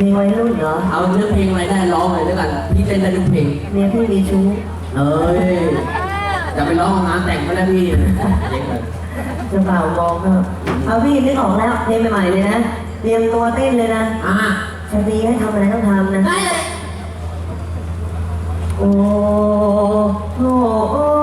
มีวัยรุ่นเหรอเอาเนื้อเพลงอะไรได้ร้องเลยด้วยกันพี่เต้นได้ทุกเพลงเมียพี่มีชู้เอ้ยจะไปร้องงานแต่งก็ได้พี่เจ๊งเลยเจะเปล่ามองก็เอาพี่นึกออกแล้วเพลงใหม่ๆเลยนะเตรียมตัวเต้นเลยนะอะชาตรีให้ทำอะไรต้องทำนะได้เลยโอ้โห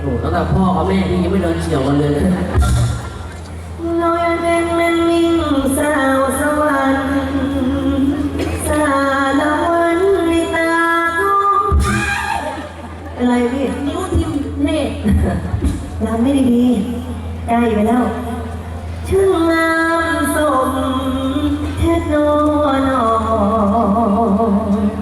โอ้ตั้งแต่พ่อกับแม่พี่ยังไม่เดินเฉียวกันเลยลอยเป็นมันมิ่งสาวสวรรค์สาละวันในตาของอะไรพี่นิ้วทิ่มเน่รำไม่ดีๆได้ไปแล้วช่างงามสมเทศโนนอแ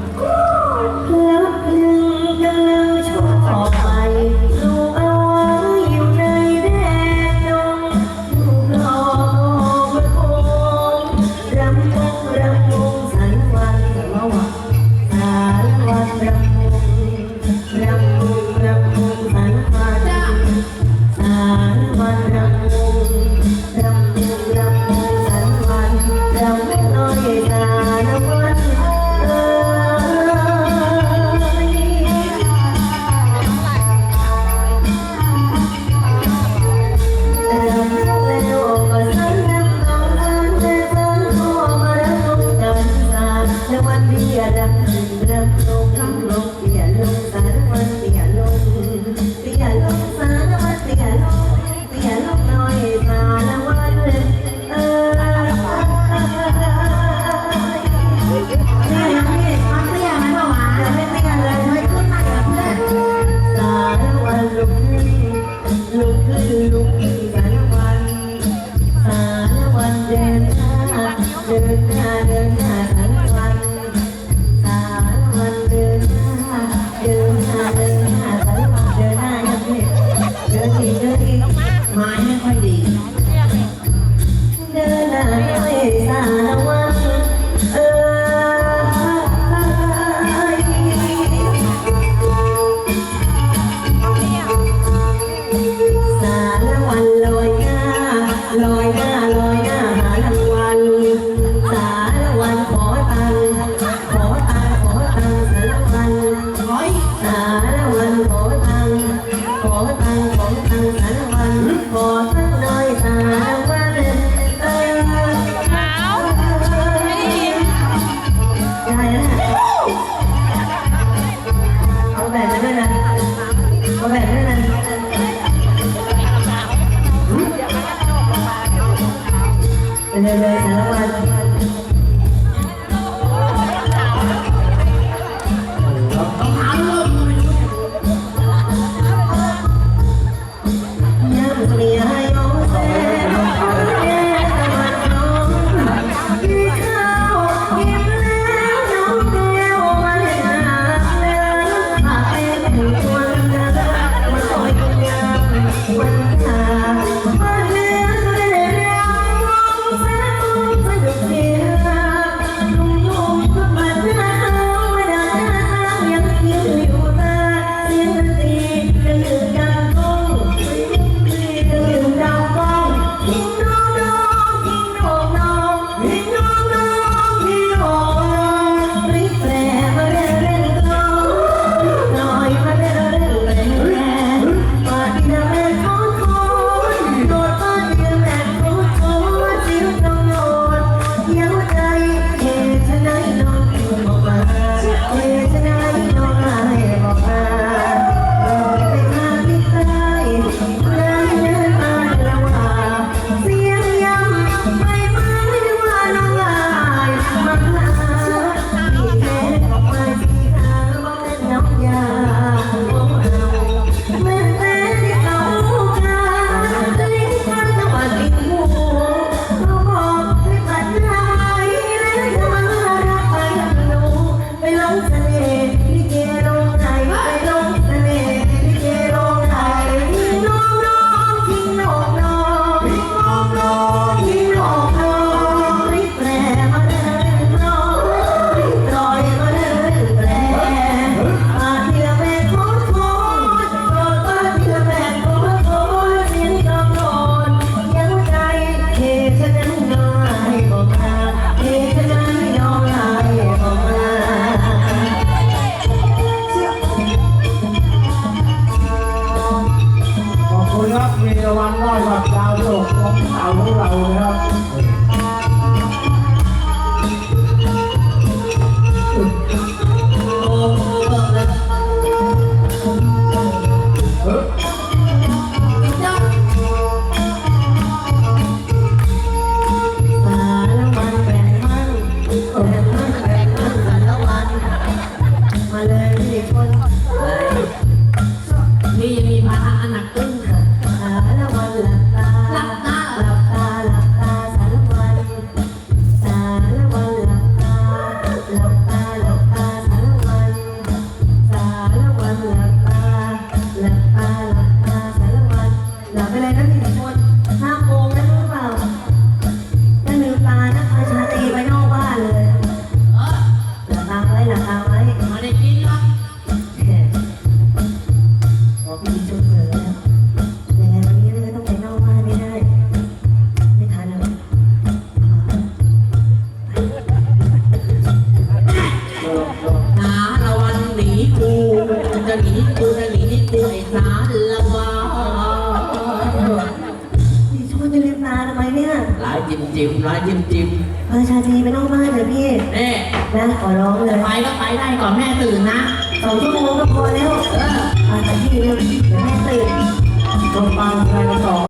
กไม้ไม่ค่อยดี เดินหน้าด้วยสารวันเอ่ยสารวันลอยหน้าลอยหน้าลอยหน้าหารางวัลสารวันขอตังค์ขอตังค์ขอตังค์สารวันร้อยสารวันขอ เลยเลยสารวันต้อ คุณครับมีวัลได้บับดาวที่โลกของสาวของเรานะครับเออ มินิกูมินิกูไอ้สารละวาพี่ชวนจะเล่นตาทำไมเนี่ยร้ายจิมจิมร้ายจิมจิมเออชาตรีไปนอกบ้านเถอะพี่แน่นะขอร้องเลย ไปก็ไปได้ก่อนแม่ตื่นนะสองชั่วโมงก็พอแล้วเออไปพี่เร็วเดี๋ยแม่ตื่นตรงปังไปสอง